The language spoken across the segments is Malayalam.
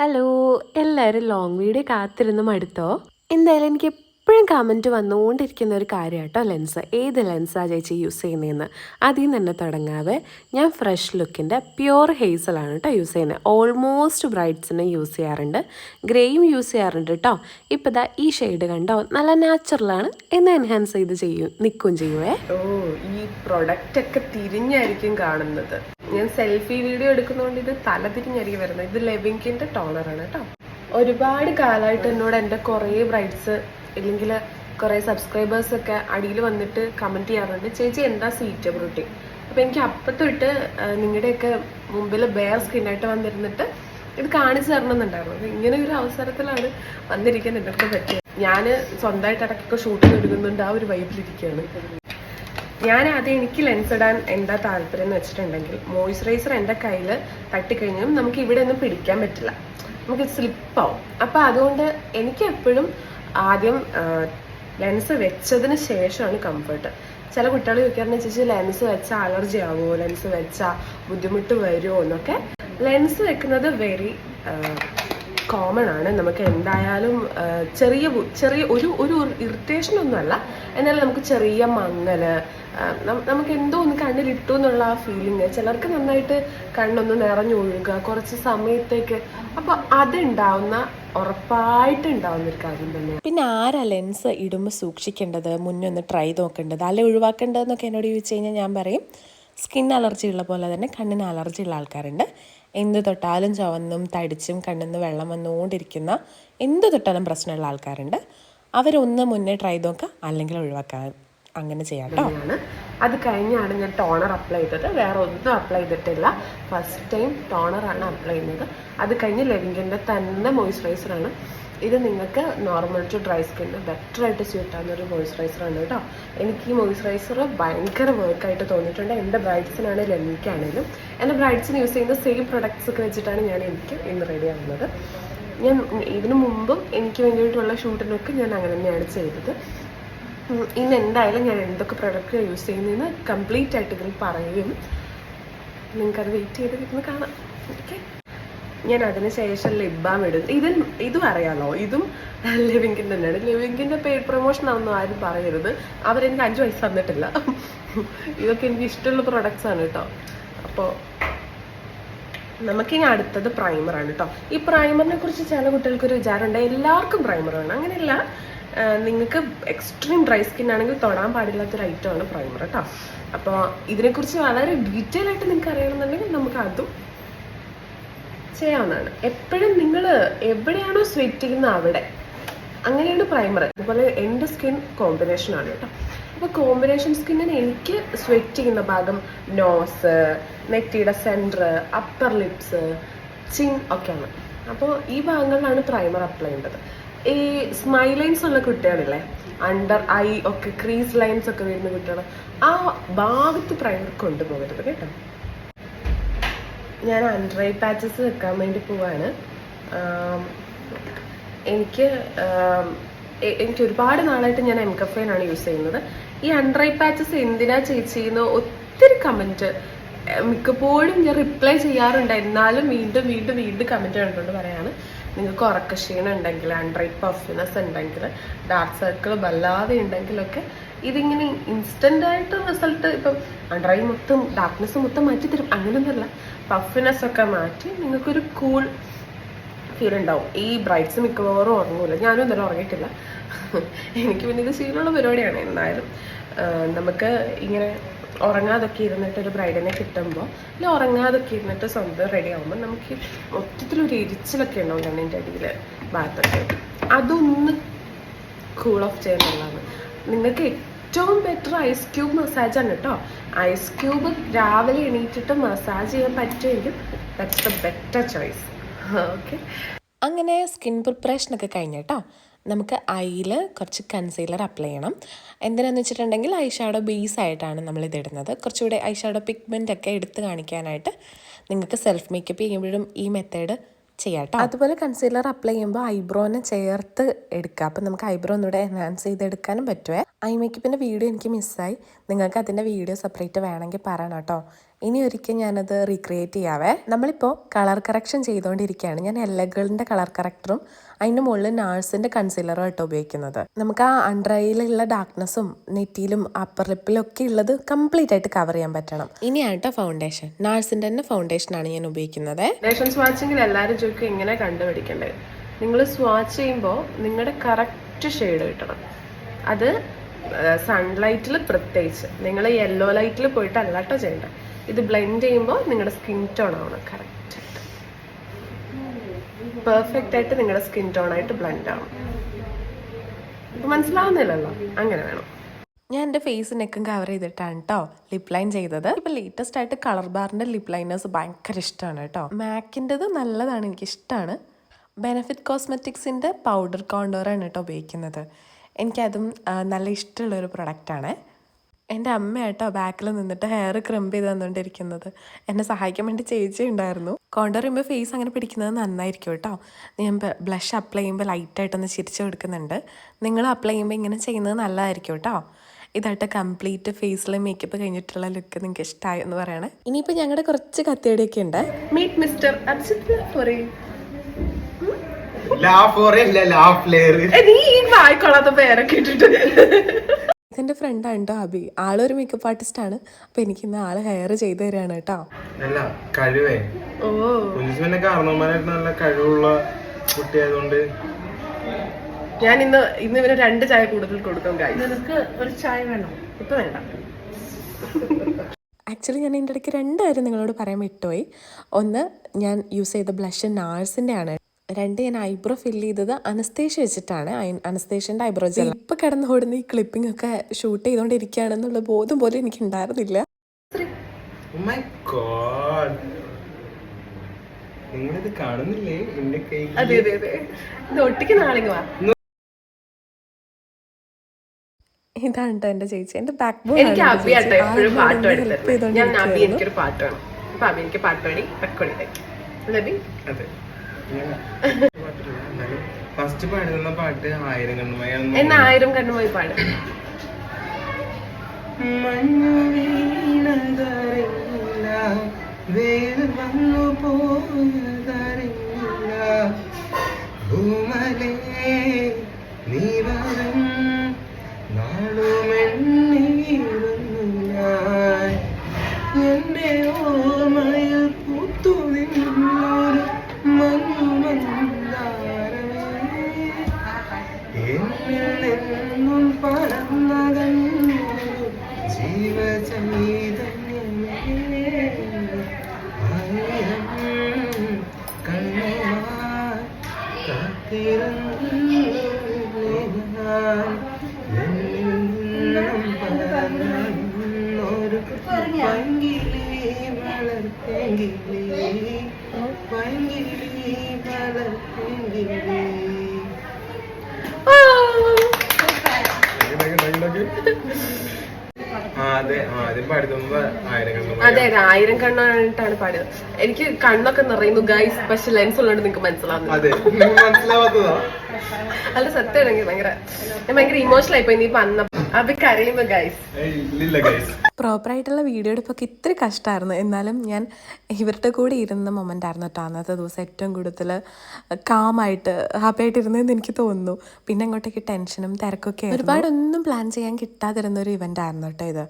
ഹലോ എല്ലാവരും ലോങ് വീഡിയോ കാത്തിരുന്ന് മടുത്തോ? എന്തായാലും എനിക്ക് എപ്പോഴും കമന്റ് വന്നുകൊണ്ടിരിക്കുന്ന ഒരു കാര്യം കേട്ടോ ലെൻസ് ഏത് ലെൻസാണ് ചേച്ചി യൂസ് ചെയ്യുന്നതെന്ന് അതിൽ നിന്ന് തന്നെ തുടങ്ങാതെ ഞാൻ ഫ്രഷ് ലുക്കിന്റെ പ്യുവർ ഹേസലാണ് കേട്ടോ യൂസ് ചെയ്യുന്നത് ഓൾമോസ്റ്റ് ബ്രൈറ്റ്സിനെ യൂസ് ചെയ്യാറുണ്ട്. ഗ്രേയും യൂസ് ചെയ്യാറുണ്ട് കേട്ടോ ഇപ്പോൾ ദാ ഈ ഷെയ്ഡ് കണ്ടോ? നല്ല നാച്ചുറലാണ് എന്ന് എൻഹാൻസ് ചെയ്ത് ചെയ്യും നിൽക്കും ചെയ്യുവേ. ഓ ഈ പ്രൊഡക്റ്റൊക്കെ തിരിഞ്ഞായിരിക്കും കാണുന്നത്. ഞാൻ സെൽഫി വീഡിയോ എടുക്കുന്നതുകൊണ്ട് ഇത് തല തിരിഞ്ഞായിരിക്കും വരുന്നത്. ഇത് ലെവിങ്കിന്റെ ടോണറാണ് കേട്ടോ. ഒരുപാട് കാലമായിട്ട് എന്നോട് എന്റെ കുറേ ബ്രൈറ്റ്സ് ഇല്ലെങ്കിൽ കുറേ സബ്സ്ക്രൈബേഴ്സ് ഒക്കെ അടിയിൽ വന്നിട്ട് കമന്റ് ചെയ്യാറുണ്ട്. ചേച്ചി എന്താ സീറ്റ് ബ്രൂട്ടി? അപ്പോൾ എനിക്ക് അപ്പത്തൊട്ട് നിങ്ങളുടെയൊക്കെ മുമ്പിൽ ബെയർ ആയിട്ട് വന്നിരുന്നിട്ട് ഇത് കാണിച്ചു തരണമെന്നുണ്ടായിരുന്നു. അപ്പൊ ഇങ്ങനെ ഒരു അവസരത്തിലാണ് വന്നിരിക്കാൻ എന്നൊക്കെ പറ്റിയത്? ഞാൻ സ്വന്തമായിട്ട് ഇടയ്ക്കൊക്കെ ഷൂട്ടിംഗ് എടുക്കുന്നുണ്ട് ആ ഒരു വൈബിലിരിക്കുകയാണ് ഞാൻ ആദ്യം എനിക്ക് ലെൻസ് ഇടാൻ എന്താ താല്പര്യം എന്ന് വെച്ചിട്ടുണ്ടെങ്കിൽ മോയ്സ്ചറൈസർ എന്റെ കയ്യിൽ തട്ടിക്കഴിഞ്ഞാലും നമുക്ക് ഇവിടെ ഒന്നും പിടിക്കാൻ പറ്റില്ല. നമുക്ക് സ്ലിപ്പാവും അപ്പോൾ അതുകൊണ്ട് എനിക്ക് എപ്പോഴും ആദ്യം ലെൻസ് വെച്ചതിന് ശേഷമാണ് കംഫർട്ട് ചില കുട്ടികൾ ചോദിക്കാറുണ്ട് ചേച്ചി ലെൻസ് വെച്ചാൽ അലർജി ആവുമോ ലെൻസ് വെച്ചാൽ ബുദ്ധിമുട്ട് വരുമോ എന്നൊക്കെ. ലെൻസ് വെക്കുന്നത് വെരി കോമൺ ആണ്. നമുക്ക് എന്തായാലും ചെറിയ ചെറിയ ഒരു ഒരു ഇറിറ്റേഷൻ ഒന്നുമല്ല. എന്നാലും നമുക്ക് ചെറിയ മങ്ങൽ നമുക്ക് എന്തോ ഒന്ന് കണ്ണിലിട്ടു എന്നുള്ള ആ ഫീലിങ് ചിലർക്ക് നന്നായിട്ട് കണ്ണൊന്ന് നിറഞ്ഞൊഴുകുക കുറച്ച് സമയത്തേക്ക്. അപ്പൊ അതുണ്ടാവുന്ന ഉറപ്പായിട്ട് ഉണ്ടാവുന്ന ഒരു പിന്നെ ആരാ ലെൻസ് ഇടുമ്പോൾ സൂക്ഷിക്കേണ്ടത്? മുന്നേ ഒന്ന് ട്രൈ നോക്കേണ്ടത്. അല്ലെ ഒഴിവാക്കേണ്ടതെന്നൊക്കെ എന്നോട് ചോദിച്ചു കഴിഞ്ഞാൽ ഞാൻ പറയും സ്കിൻ അലർജി ഉള്ള പോലെ തന്നെ കണ്ണിന് അലർജി ഉള്ള ആൾക്കാരുണ്ട്. എന്ത് തൊട്ടാലും ചവന്നും തടിച്ചും കണ്ണിന്ന് വെള്ളം വന്നുകൊണ്ടിരിക്കുന്ന എന്ത് തൊട്ടാലും പ്രശ്നമുള്ള ആൾക്കാരുണ്ട്. അവരൊന്ന് മുന്നേ ട്രൈ നോക്കുക അല്ലെങ്കിൽ ഒഴിവാക്കാൻ അങ്ങനെ ചെയ്യാം കേട്ടോ. അത് കഴിഞ്ഞാണ് ഞാൻ ടോണർ അപ്ലൈ ചെയ്തത്. വേറെ ഒന്നും അപ്ലൈ ചെയ്തിട്ടില്ല ഫസ്റ്റ് ടൈം ടോണറാണ് അപ്ലൈ ചെയ്യുന്നത്. അത് കഴിഞ്ഞ് ലെവിങ്കിന്റെ തന്നെ മോയ്സ്ചറൈസറാണ് ഇത് നിങ്ങൾക്ക് നോർമൽ ടു ഡ്രൈ സ്കിന്നിന് ബെറ്റർ ആയിട്ട് സ്യൂട്ട് ആവുന്ന ഒരു മോയ്സ്ചറൈസറാണ് കേട്ടോ. എനിക്ക് ഈ മോയ്സ്ചറൈസർ ഭയങ്കര വർക്കായിട്ട് തോന്നിയിട്ടുണ്ട്. എന്റെ ബ്രൈഡ്സിനാണെങ്കിലും എനിക്കാണെങ്കിലും എന്റെ ബ്രൈഡ്സിന് യൂസ് ചെയ്യുന്ന സെയിം പ്രൊഡക്ട്സ് ഒക്കെ വെച്ചിട്ടാണ് ഞാൻ എനിക്ക് ഇന്ന് റെഡി ആവുന്നത്. ഞാൻ ഇതിനു മുമ്പും എനിക്ക് വേണ്ടിയിട്ടുള്ള ഷൂട്ടിനൊക്കെ ഞാൻ അങ്ങനെ തന്നെയാണ് ചെയ്തത്. ഇന്ന് എന്തായാലും ഞാൻ എന്തൊക്കെ പ്രൊഡക്റ്റ് യൂസ് ചെയ്യുന്നതെന്ന് കംപ്ലീറ്റ് ആയിട്ട് ഇതിൽ പറയും. നിങ്ങൾക്കത് വെയിറ്റ് ചെയ്ത് ഇരുന്ന് കാണാം. ഓക്കെ ഞാൻ അതിനുശേഷം ലിബാം ഇടും. ഇതിൽ ഇതും അറിയാമല്ലോ ഇതും ലിവിങ്കിന്റെ തന്നെയാണ്. ലിവിങ്കിന്റെ പെയ്ഡ് പ്രൊമോഷൻ ആണെന്നും ആരും പറയരുത്. അവരെനിക്ക് അഞ്ച് പൈസ തന്നിട്ടില്ല. ഇതൊക്കെ എനിക്ക് ഇഷ്ടമുള്ള പ്രൊഡക്ട്സ് ആണ് കേട്ടോ അപ്പോൾ നമുക്കിനി അടുത്തത് പ്രൈമറാണ് കേട്ടോ ഈ പ്രൈമറിനെ കുറിച്ച് ചില കുട്ടികൾക്ക് ഒരു വിചാരമുണ്ട്. എല്ലാവർക്കും പ്രൈമർ വേണം. അങ്ങനെയല്ല. നിങ്ങൾക്ക് എക്സ്ട്രീം ഡ്രൈ സ്കിൻ ആണെങ്കിൽ തൊടാൻ പാടില്ലാത്തൊരു ഐറ്റമാണ് പ്രൈമർ കേട്ടോ അപ്പോൾ ഇതിനെക്കുറിച്ച് വളരെ ഡീറ്റെയിൽ ആയിട്ട് നിങ്ങൾക്ക് അറിയണമെന്നുണ്ടെങ്കിൽ നമുക്ക് അതും ചെയ്യാവുന്നതാണ്. എപ്പോഴും നിങ്ങൾ എവിടെയാണോ സ്വെറ്റ് ചെയ്യുന്ന അവിടെ അങ്ങനെയാണ് പ്രൈമർ അതുപോലെ എന്റെ സ്കിൻ കോമ്പിനേഷൻ ആണ് കേട്ടോ. അപ്പോൾ കോമ്പിനേഷൻ സ്കിന്നിന് എനിക്ക് സ്വെറ്റ് ചെയ്യുന്ന ഭാഗം നോസ് നെറ്റിയുടെ സെന്റർ അപ്പർ ലിപ്സ് ചിൻ ഒക്കെയാണ്. അപ്പോൾ ഈ ഭാഗങ്ങളിലാണ് പ്രൈമർ അപ്ലൈ ചെയ്യേണ്ടത്. ഈ സ്മൈൽ ലൈൻസ് ഉള്ള കുട്ടികളില്ലേ? അണ്ടർ ഐ ഒക്കെ ക്രീസ് ലൈൻസ് ഒക്കെ വരുന്ന കുട്ടികൾ ആ ഭാഗത്ത് പ്രൈമർ കൊണ്ടുപോകരുത് കേട്ടോ. ഞാൻ അണ്ടർ ഐ പാച്ചസ് വെക്കാൻ വേണ്ടി പോവാണ്. എനിക്ക് എനിക്ക് ഒരുപാട് നാളായിട്ട് ഞാൻ എം കഫൈനാണ് യൂസ് ചെയ്യുന്നത്. ഈ അണ്ടർ ഐ പാച്ചസ് എന്തിനാ ചേച്ചി എന്ന് ഒത്തിരി കമന്റ് മിക്കപ്പോഴും ഞാൻ റിപ്ലൈ ചെയ്യാറുണ്ട്. എന്നാലും വീണ്ടും വീണ്ടും വീണ്ടും കമന്റ് കണ്ടുകൊണ്ട് പറയാണ്. നിങ്ങൾക്ക് ഉറക്കക്ഷീണം ഉണ്ടെങ്കിൽ ഐ പഫിനെസ് ഉണ്ടെങ്കിൽ ഡാർക്ക് സർക്കിൾ വല്ലാതെ ഉണ്ടെങ്കിലൊക്കെ ഇതിങ്ങനെ ഇൻസ്റ്റന്റ് ആയിട്ട് റിസൾട്ട് ഇപ്പം ഐ മൊത്തം ഡാർക്ക്നെസ് മൊത്തം മാറ്റി തരും. അങ്ങനെയൊന്നുമല്ല പഫിനെസ് ഒക്കെ മാറ്റി നിങ്ങൾക്കൊരു കൂൾ ഫീൽ ഉണ്ടാവും. ഈ ബ്രൈറ്റ്സ് മിക്കവാറും ഉറങ്ങൂല. ഞാനും ഇന്നലെ ഉറങ്ങിയിട്ടില്ല. എനിക്ക് പിന്നെ ഇത് ശീലമുള്ള പരിപാടിയാണ്. എന്നാലും നമുക്ക് ഇങ്ങനെ ഉറങ്ങാതൊക്കെ ഇരുന്നിട്ട് ഒരു ബ്രൈഡിനെ കിട്ടുമ്പോൾ അല്ല ഉറങ്ങാതൊക്കെ ഇരുന്നിട്ട് സ്വന്തം റെഡി ആകുമ്പോൾ നമുക്ക് മൊത്തത്തിലൊരു എരിച്ചിലൊക്കെ ഉണ്ടാവും കണ്ണിന്റെ അടിയിൽ ഭാഗത്തൊക്കെ. അതൊന്ന് കൂൾ ഓഫ് ചെയ്യുന്നുള്ളതാണ് നിങ്ങൾക്ക് ഏറ്റവും ബെറ്റർ ഐസ് ക്യൂബ് മസാജ് ആണ് കേട്ടോ ഐസ് ക്യൂബ് രാവിലെ എണീറ്റിട്ട് മസാജ് ചെയ്യാൻ പറ്റുമെങ്കിൽ that's the better choice okay അങ്ങനെ സ്കിൻ പ്രിപ്പറേഷനൊക്കെ കഴിഞ്ഞിട്ടോ നമുക്ക് ഐയിൽ കുറച്ച് കൺസീലർ അപ്ലൈ ചെയ്യണം. എന്തിനാന്ന് വെച്ചിട്ടുണ്ടെങ്കിൽ ഐ ഷാഡോ ബേസ് ആയിട്ടാണ് നമ്മൾ ഇതിടുന്നത് കുറച്ചുകൂടെ ഐ ഷാഡോ പിഗ്മെന്റ് ഒക്കെ എടുത്ത് കാണിക്കാനായിട്ട് നിങ്ങൾക്ക് സെൽഫ് മേക്കപ്പ് ചെയ്യുമ്പോഴും ഈ മെത്തേഡ് ചെയ്യാട്ടോ. അതുപോലെ കൺസീലർ അപ്ലൈ ചെയ്യുമ്പോൾ ഐബ്രോനെ ചേർത്ത് എടുക്കുക. അപ്പം നമുക്ക് ഐബ്രോ ഒന്നുകൂടെ എൻഹാൻസ് ചെയ്തെടുക്കാനും പറ്റുമേ ഐ മേക്കപ്പിന്റെ വീഡിയോ എനിക്ക് മിസ്സായി നിങ്ങൾക്ക് അതിന്റെ വീഡിയോ സെപ്പറേറ്റ് വേണമെങ്കിൽ പറയണം കേട്ടോ. ഇനി ഒരിക്കൽ ഞാനത് റീക്രിയേറ്റ് ചെയ്യാവേ. നമ്മളിപ്പോൾ കളർ കറക്ഷൻ ചെയ്തുകൊണ്ടിരിക്കുകയാണ് ഞാൻ എല്ലകളുടെ കളർ കറക്ടറും അതിന്റെ മുകളിൽ നാഴ്സിന്റെ കൺസീലറും ആയിട്ട് ഉപയോഗിക്കുന്നത്. നമുക്ക് ആ അണ്ടർ ഐയിലുള്ള ഡാർക്ക്നെസ്സും നെറ്റിയിലും അപ്പർ ലിപ്പിലും ഒക്കെ ഉള്ളത് കംപ്ലീറ്റ് ആയിട്ട് കവർ ചെയ്യാൻ പറ്റണം. ഇനിയായിട്ടോ ഫൗണ്ടേഷൻ നാഴ്സിന്റെ തന്നെ ഫൗണ്ടേഷനാണ് ഞാൻ ഉപയോഗിക്കുന്നത്. ഫൗണ്ടേഷൻ സ്വാച്ചിങ്ങിൽ എല്ലാവരും ചോദിക്കും ഇങ്ങനെ കണ്ടുപിടിക്കണ്ടേ? നിങ്ങൾ സ്വാച്ച് ചെയ്യുമ്പോൾ നിങ്ങളുടെ കറക്റ്റ് ഷെയ്ഡ് കിട്ടണം. അത് സൺലൈറ്റിൽ പ്രത്യേകിച്ച്. നിങ്ങൾ യെല്ലോ ലൈറ്റിൽ പോയിട്ട് അല്ലാട്ടോ ചെയ്യേണ്ടത് ഇത് ബ്ലെൻഡ് ചെയ്യുമ്പോൾ നിങ്ങളുടെ സ്കിൻ ടോൺ ആവണം കറക്റ്റ് പെർഫെക്റ്റ് ആയിട്ട് നിങ്ങളുടെ സ്കിൻ ടോൺ ആയിട്ട് ബ്ലെൻഡ് ആവും. ഇപ്പൊ മനസ്സിലാവുന്നില്ലല്ലോ? അങ്ങനെ വേണം. ഞാൻ എന്റെ ഫേസ് നെക്കും കവർ ചെയ്തിട്ടാണ് കേട്ടോ ലിപ് ലൈൻ ചെയ്തത്. ഇപ്പം ലേറ്റസ്റ്റ് ആയിട്ട് കളർ ബാറിന്റെ ലിപ് ലൈനേഴ്സ് ഭയങ്കര ഇഷ്ടമാണ് കേട്ടോ മാക്കിന്റെത് നല്ലതാണ് എനിക്ക് ഇഷ്ടമാണ് ബെനഫിറ്റ് കോസ്മെറ്റിക്സിന്റെ പൗഡർ കോണ്ടോറാണ് കേട്ടോ ഉപയോഗിക്കുന്നത്. എനിക്കതും നല്ല ഇഷ്ടമുള്ളൊരു പ്രൊഡക്റ്റാണ് എന്റെ അമ്മ കേട്ടോ ബാക്കിൽ നിന്നിട്ട് ഹെയർ ക്രിമ്പ് ചെയ്ത് തന്നുകൊണ്ടിരിക്കുന്നത് എന്നെ സഹായിക്കാൻ വേണ്ടി ചേച്ചി ഉണ്ടായിരുന്നു. കോണ്ടർ ചെയ്യുമ്പോൾ ഫേസ് അങ്ങനെ പിടിക്കുന്നത് നന്നായിരിക്കും കേട്ടോ. ഞാൻ ബ്ലഷ് അപ്ലൈ ചെയ്യുമ്പോൾ ലൈറ്റായിട്ടൊന്ന് ചിരിച്ച് കൊടുക്കുന്നുണ്ട്. നിങ്ങൾ അപ്ലൈ ചെയ്യുമ്പോൾ ഇങ്ങനെ ചെയ്യുന്നത് നല്ലതായിരിക്കും കേട്ടോ. ഇതായിട്ട് കംപ്ലീറ്റ് ഫേസിലെ മേക്കപ്പ് കഴിഞ്ഞിട്ടുള്ള ലുക്ക് നിങ്ങൾക്ക് ഇഷ്ടമായി എന്ന് പറയണേ. ഇനിയിപ്പോൾ ഞങ്ങളുടെ കുറച്ച് കത്തിയടിയൊക്കെ ഉണ്ട്. Meet mister laugh laugh layer നീ ഈ വായിക്കൊള്ളാത്ത പേരൊക്കെ ഇട്ടിട്ട്. ഇതെന്റെ ഫ്രണ്ടാണ് കേട്ടോ അബി. ആളൊരു മേക്കപ്പ് ആണ്. അപ്പോൾ എനിക്കിന്ന് ആൾ ഹെയർ ചെയ്ത് തരാണ് കേട്ടോ നല്ല കഴിവേ. ഓ. പോലീസ് പിന്നെ കാരണവന്മാരായിട്ട് നല്ല കഴിവുള്ള കുട്ടിയായതുകൊണ്ട് ഞാൻ ഇന്ന് ഇന്ന് ഇവന് രണ്ട് ചായ കൂടുതൽ കൊടുക്കും നിനക്ക് ഒരു ചായ വേണോ? ഇപ്പൊ വേണ്ട. ആക്ച്വലി ഞാൻ എന്റെ ഇടയ്ക്ക് രണ്ട് കാര്യം നിങ്ങളോട് പറയാൻ വിട്ടുപോയി. ഒന്ന് ഞാൻ യൂസ് ചെയ്ത ബ്ലഷ് നാഴ്സിന്റെ ആണ്. രണ്ട് ഞാൻ ഐബ്രോ ഫില്ല് ചെയ്തത് അനസ്തേഷ വെച്ചിട്ടാണ്. അനസ്തേഷ്യന്റെ ഐബ്രോ ജെൽ ഇപ്പം കിടന്ന് ഓടുന്ന ഈ ക്ലിപ്പിംഗ് ഒക്കെ ഷൂട്ട് ചെയ്തുകൊണ്ടിരിക്കുകയാണെന്നുള്ള ബോധം പോലും എനിക്ക് ഉണ്ടായിരുന്നില്ല മൈ ഗോഡ് നിങ്ങളിത് കാണുന്നില്ലേ? എന്റെ കൈ അതെ അതെ അതെ. ഇത് ഒട്ടിക്ക് ഇതാണ് കേട്ടോ എന്റെ ചേച്ചി. എന്റെ ബാക്ക് എനിക്ക് അബി ആട്ടോ എപ്പോഴും പാട്ട് ഞാൻ അബി എനിക്കൊരു പാട്ട് വേണം. അപ്പൊ അബി എനിക്ക് പാട്ട് പാടി റെക്കോർഡ് ലബി അതെ. ഫസ്റ്റ് പാടുന്ന പാട്ട് ആയിരം കണ്ണുമായി എന്നാ ആയിരം കണ്ണുമായി പാട്. മഞ്ഞു വീണതറിഞ്ഞില്ല വേൽ വന്നു പോയതറിഞ്ഞില്ല ഭൂമലേ നീ വരും നാളുമെണ്ണീരുന്നു ഞാൻ എന്റെ ഓർമ്മയിൽ വളർത്തെങ്കിലേ ആ, അതെ അതെ ആയിരം കണ്ണായിട്ടാണ് പാടിയത്. എനിക്ക് കണ്ണൊക്കെ നിറയുന്നു ഗൈസ് പക്ഷെ ലെൻസ് ഉള്ളതുകൊണ്ട് നിങ്ങൾക്ക് മനസ്സിലാവാത്തതാ. അല്ല സത്യമാണെങ്കിൽ ഭയങ്കര ഞാൻ ഭയങ്കര ഇമോഷണൽ ആയിപ്പോയി. നീ വന്ന കരയുമ്പോ ഗൈസ് ഗൈസ് പ്രോപ്പറായിട്ടുള്ള വീഡിയോ എടുപ്പൊക്കെ ഇത്തിരി കഷ്ടമായിരുന്നു എന്നാലും ഞാൻ ഇവരുടെ കൂടെ ഇരുന്ന മൊമെന്റ് ആയിരുന്നു കേട്ടോ അന്നത്തെ ദിവസം ഏറ്റവും കൂടുതൽ കാമായിട്ട് ഹാപ്പി ആയിട്ട് ഇരുന്നതെന്ന് എനിക്ക് തോന്നുന്നു. പിന്നെ അങ്ങോട്ടേക്ക് ടെൻഷനും തിരക്കൊക്കെ ആയിരുന്നു. ഒരുപാടൊന്നും പ്ലാൻ ചെയ്യാൻ കിട്ടാതിരുന്ന ഒരു ഇവന്റ് ആയിരുന്നു കേട്ടോ ഇത്.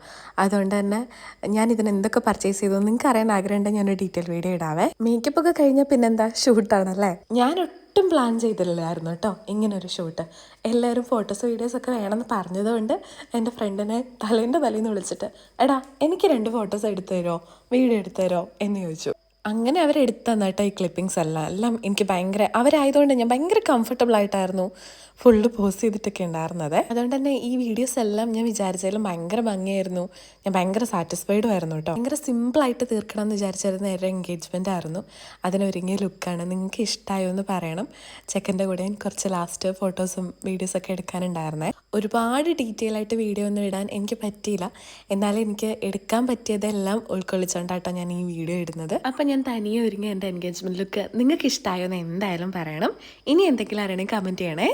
അതുകൊണ്ട് തന്നെ ഞാൻ ഇതിന് എന്തൊക്കെ പർച്ചേസ് ചെയ്തു നിങ്ങൾക്ക് അറിയാൻ ആഗ്രഹമുണ്ടെങ്കിൽ ഞാനൊരു ഡീറ്റെയിൽ വീഡിയോ ഇടാവേ. മേക്കപ്പ് ഒക്കെ കഴിഞ്ഞാൽ പിന്നെന്താ? ഷൂട്ടാണല്ലേ ഞാൻ ഒട്ടും പ്ലാൻ ചെയ്തില്ലായിരുന്നു കേട്ടോ ഇങ്ങനൊരു ഷൂട്ട് എല്ലാവരും ഫോട്ടോസ് വീഡിയോസ് ഒക്കെ വേണമെന്ന് പറഞ്ഞതുകൊണ്ട് എന്റെ ഫ്രണ്ടിനെ തലേന്റെ തലേന്ന് വിളിച്ചിട്ട് എടാ എനിക്ക് രണ്ട് ഫോട്ടോസ് എടുത്തു തരുമോ വീഡിയോ എടുത്തു തരുമോ എന്ന് ചോദിച്ചു. അങ്ങനെ അവരെടുത്ത് തന്നിട്ട് ഈ ക്ലിപ്പിങ്സ് എല്ലാം എല്ലാം എനിക്ക് ഭയങ്കര അവരായതുകൊണ്ട് ഞാൻ ഭയങ്കര കംഫർട്ടബിൾ ആയിട്ടായിരുന്നു ഫുള്ള് പോസ്റ്റ് ചെയ്തിട്ടൊക്കെ ഉണ്ടായിരുന്നത്. അതുകൊണ്ട് തന്നെ ഈ വീഡിയോസ് എല്ലാം ഞാൻ വിചാരിച്ചാലും ഭയങ്കര ഭംഗിയായിരുന്നു. ഞാൻ ഭയങ്കര സാറ്റിസ്ഫൈഡും ആയിരുന്നു കേട്ടോ. ഭയങ്കര സിമ്പിളായിട്ട് തീർക്കണം എന്ന് വിചാരിച്ചായിരുന്നു നേരെ എൻഗേജ്മെന്റ് ആയിരുന്നു. അതിനൊരുങ്ങിയ ലുക്കാണ് നിങ്ങൾക്ക് ഇഷ്ടമായോ എന്ന് പറയണം. ചെക്കന്റെ കൂടെ ഞാൻ കുറച്ച് ലാസ്റ്റ് ഫോട്ടോസും വീഡിയോസൊക്കെ എടുക്കാനുണ്ടായിരുന്നേ. ഒരുപാട് ഡീറ്റെയിൽ ആയിട്ട് വീഡിയോ ഒന്നും ഇടാൻ എനിക്ക് പറ്റിയില്ല. എന്നാലും എനിക്ക് എടുക്കാൻ പറ്റിയതെല്ലാം ഉൾക്കൊള്ളിച്ചോണ്ടാട്ടോ ഞാൻ ഈ വീഡിയോ ഇടുന്നത്. അപ്പം ഞാൻ തനിയെ ഒരുങ്ങിയ എന്റെ എൻഗേജ്മെന്റ് ലുക്ക് നിങ്ങൾക്ക് ഇഷ്ടമായോ എന്ന് എന്തായാലും പറയണം. ഇനി എന്തെങ്കിലും അറിയണമെങ്കിൽ കമന്റ് ചെയ്യണേ.